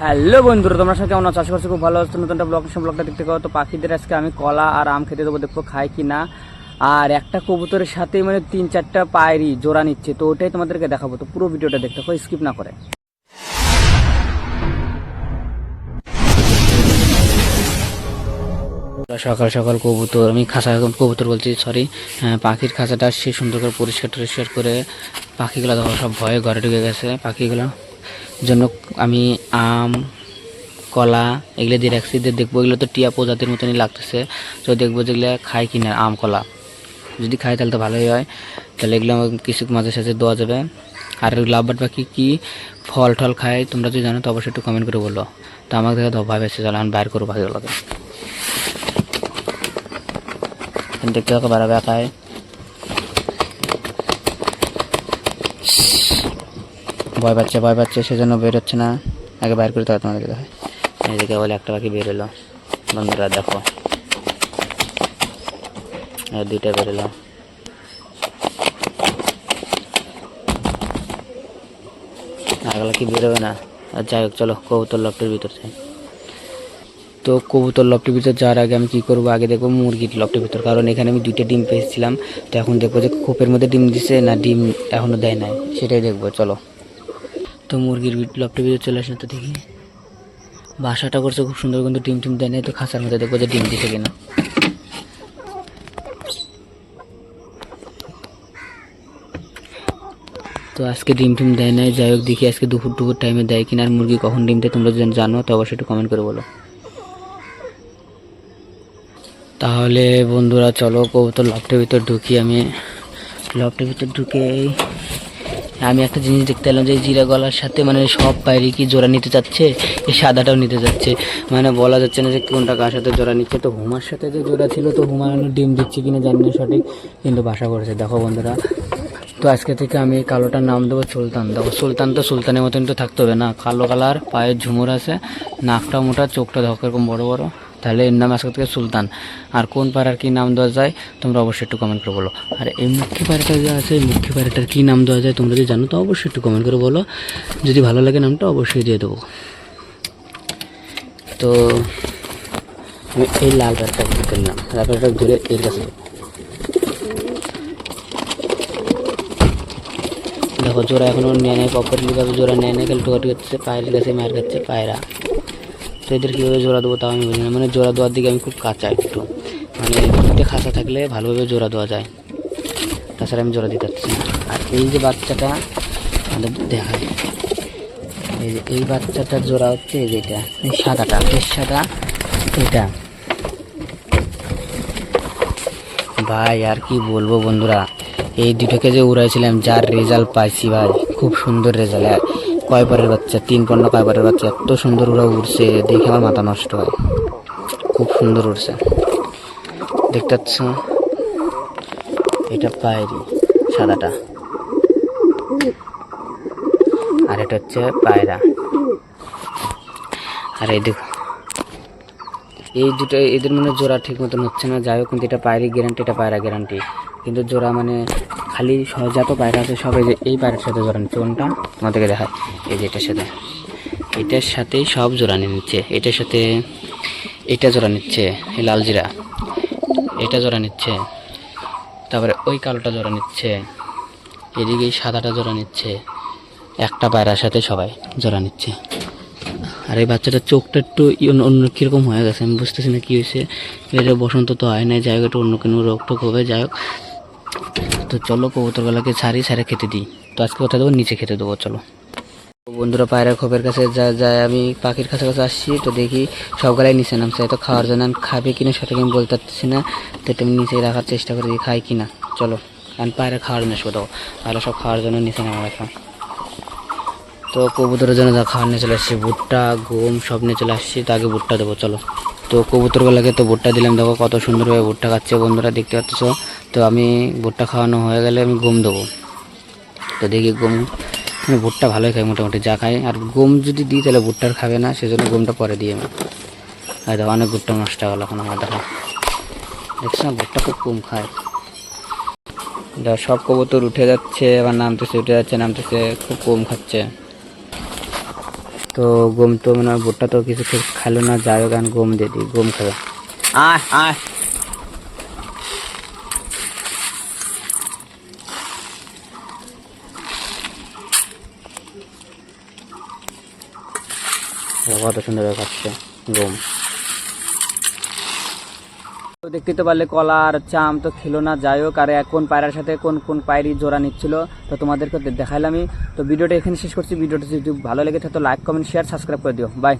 Hello বন্ধুরা, তোমরা সব কেমন আশা করছি খুব ভালো আছো। নতুন একটা ব্লগ ব্লগটা দেখতে পাবো তো পাখিদের আজকে আমি কলা আর আম খেতে দেবো, দেখব খায় কি না আর একটা কবুতরের সাথে মানে তিন চারটা পায়রি জোড়া নিচ্ছে, তো ওটাই তোমাদেরকে দেখাবো। তো পুরো ভিডিওটা দেখতে হবে স্কিপ না করে। সকাল সকাল কবুতর, আমি খাঁচা কবুতর বলছি সরি পাখির খাঁচাটা সে সুন্দর করে পরিষ্কার টরিষ্কার করে পাখিগুলো সব ভয়ে ঘরে ঢুকে গেছে। পাখিগুলো জন্য আমি আম, কলা এগুলো দিয়ে রাখছি, দিয়ে দেখব এগুলো তো টিয়া প্রজাতির মতনই লাগতেছে। তো দেখব যেগুলো খায় কিনা আম, কলা। যদি খায় তাহলে তো ভালোই হয়। তাহলে এগুলো কিছু মাঝে সাঝে দেওয়া যাবে। আর লাভবাট পাখি কী ফল টল খায়, তোমরা যদি জানো তো অবশ্যই একটু কমেন্ট করে বলো। তো আমাকে দেখে তো ভয় পেয়েছে চলো আমি বাইর করব পাখিগুলোকে দেখতে পাবো বাড়াবে খায়। ভয় পাচ্ছে ভয় পাচ্ছে, সেজন্য বেরোচ্ছে না। আগে বাইর করে তাহলে তোমাদেরকে দেখায়। এদিকে বলে একটা পাখি বের এলো বন্ধুরা দেখো। দুইটা বের এলো আগলা কি বেরোবে না? আর যাই হোক, চলো কবুতর লফটের ভিতর যাই। তো কবুতর লফটের ভিতর যাওয়ার আগে আমি কি করব? আগে দেখব মুরগির লফটের ভিতর। কারণ এখানে আমি দুইটা ডিম পেয়েছিলাম। তো এখন দেখব যে খোপের মধ্যে ডিম দিছে না ডিম এখনও দেয় নাই। সেটাই দেখব, চলো। তো মুরগির লফটের ভিতরে চলে আসলে তো দেখি। বাসাটা করছে খুব সুন্দর কিন্তু ডিম টিম দেয় নাই, তো খাঁচার মধ্যে দেখব যে ডিম দিছে কিনা। তো আজকে ডিম টিম দেয় নাই, যাই হোক দেখি আজকে দুপুর দুপুর টাইমে দেয় কিনা, আর মুরগি কখন ডিম দেয় তোমরা যদি জানো, তো অবশ্যই একটু কমেন্ট করে বলো। তাহলে বন্ধুরা চলো কবুতর লফটের ভিতর ঢুকি আমি। লফটের ভিতর ঢুকে আমি একটা জিনিস দেখতে এলাম যে জিরা গলার সাথে মানে সব পায়রি কি জোড়া নিতে চাচ্ছে? এই সাদাটাও নিতে যাচ্ছে। মানে বলা যাচ্ছে না যে কোনটা কার সাথে জোড়া নিচ্ছে। তো হুমার সাথে যে জোড়া ছিল, তো হুমা এখনও ডিম দিচ্ছে কিনা জানি না সঠিক, কিন্তু বাসা করেছে। দেখো বন্ধুরা। তো আজকে থেকে আমি কালোটার নাম দেবো সুলতান। দেখো, সুলতান তো সুলতানের মতন তো থাকতে হবে না। কালো কালার, পায়ের ঝুমুর আছে, নাকটা মোটা, চোখটা দেখো এরকম বড় বড়। তাহলে এর নাম আজকে থেকে সুলতান। আর কোন পাড়ার কী নাম দেওয়া যায়, তোমরা অবশ্যই একটু কমেন্ট করে বলো। আর এই মুখ্য পাড়াটা যে আছে মুখ্য পাড়াটার কী নাম দেওয়া যায় তোমরা যদি জানো, তো অবশ্যই একটু কমেন্ট করে বলো। যদি ভালো লাগে নামটা, অবশ্যই দিয়ে দেবো। তো আমি এই লাল পাড়াটা করলাম লাল পাড়াটা ধরে এর কাছে দেখো, জোড়া এখনও নেয় নেয় প্রপারলিভাবে জোড়া নেয় নেয় খালি টোকাটি পায়ের কাছে মায়ের কাছে পায়রা। তো এদের কীভাবে জোড়া দেবো তাও আমি বুঝি না। মানে জোড়া দেওয়ার দিকে আমি খুব কাঁচা একটু। মানে দুটো খাঁচা থাকলে ভালোভাবে জোড়া দেওয়া যায়। তাছাড়া আমি জোড়া দিতে পারছি না। আর এই যে বাচ্চাটা, আমাদের দেখায় এই যে, এই বাচ্চাটার জোড়া হচ্ছে এই যেটা এই সাদাটা, বেশ সাদা এটা। ভাই, আর কি বলব বন্ধুরা? এই দুটোকে যে উড়াইছিলাম, যার রেজাল্ট পাইছি ভাই, খুব সুন্দর রেজাল্ট কয় পরের বাচ্চা? তিন পণ্য কয় পরের বাচ্চা? এত সুন্দর ওরা উড়ছে, দেখে আমার মাথা নষ্ট হয়। খুব সুন্দর উড়ছে। দেখতে পাচ্ছ? এটা পায়রি, সাদাটা। আর এটা হচ্ছে পায়রা। আর এই দেখো, এই দুটো, এদের মানে জোড়া ঠিক মতন হচ্ছে না। যাই হোক, কিন্তু এটা পায়রি গ্যারান্টি এটা পায়রা গ্যারান্টি কিন্তু জোড়া মানে খালি যত পায়রা আছে, সব এই যে, এই পায়রার সাথে জোড়া নিচ্ছে। কোনটা? তোমাদেরকে দেখায় এই যে এটার সাথে। এটার সাথেই সব জোড়া নিয়ে নিচ্ছে। এটার সাথে এটা জোড়া নিচ্ছে, এই লাল জিরা। এটা জোড়া নিচ্ছে। তারপরে ওই কালোটা জোড়া নিচ্ছে। এদিকে সাদাটা জোড়া নিচ্ছে। একটা পায়রার সাথে সবাই জোড়া নিচ্ছে। আর এই বাচ্চাটার চোখটা একটু অন্য কীরকম হয়ে গেছে, আমি বুঝতেছি না কী হয়েছে। এটা বসন্ত তো হয় না যাই হোক, একটু অন্য কোনো রোগ টোক হবে, যাই হোক। তো চলো কবুতরগুলোকে ছাড়ি, ছাড়ে খেতে দিই। তো আজকে কোথায় দেবো, নিচে খেতে দেবো, চলো। বন্ধুরা, পায়রা খোপের কাছে যা যায় আমি পাখির কাছে কাছে আসছি, তো দেখি সব সবগুলাই নিচে নামছে। তো খাওয়ার জন্য আমি খাবে কিনা সঠিক আমি বলতে পারতেছি না। তো আমি নিচে রাখার চেষ্টা করি যে খাই কিনা। চলো, আমি পায়রা খাওয়ার জন্য দেবো পায়রা সব খাওয়ার জন্য নিচে নামা রাখলাম তো কবুতরের জন্য যা খাওয়ার নিয়ে চলে আসছি, ভুট্টা, গম সব নিয়ে চলে আসছি। তো আগে ভুট্টা দেবো, চলো। তো কবুতরগুলোকে তো ভুট্টা দিলাম, দেখো কত সুন্দরভাবে ভুট্টা খাচ্ছে বন্ধুরা, দেখতে পাচ্ছ? তো আমি ভুট্টা খাওয়ানো হয়ে গেলে আমি গম দেবো। তো দেখি গম মানে ভুট্টা ভালোই খাই মোটামুটি, যা খাই। আর গম যদি দিই তাহলে ভুট্টার খাবে না, সেজন্য গমটা পরে দিই আমি। হয়তো অনেক ভুট্টা নষ্ট হলো এখন আমার দেখো। দেখছি না, ভুট্টা খুব কম খায়। দেখো, সব কবুতর উঠে যাচ্ছে, আবার নামতেছে, উঠে যাচ্ছে, নামতেছে, খুব কম খাচ্ছে। তো গম তো মানে ভুট্টা তো কিছু খাইলো না, যাই হোক গম দিয়ে দিই গম খাবে। আয় আয়। কত সুন্দর খাচ্ছে, গম। তো দেখতে তো পারলে কলা আর চাম তো খেলো না, যাই হোক, আর কোন পায়রার সাথে কোন কোন পায়রি জোড়া নিচ্ছিল, তো তোমাদেরকে দেখাইলামই। তো ভিডিওটা এখানে শেষ করছি, ভিডিওটা যদি ভালো লেগে থাকে তো লাইক কমেন্ট শেয়ার সাবস্ক্রাইব করে দিও। বাই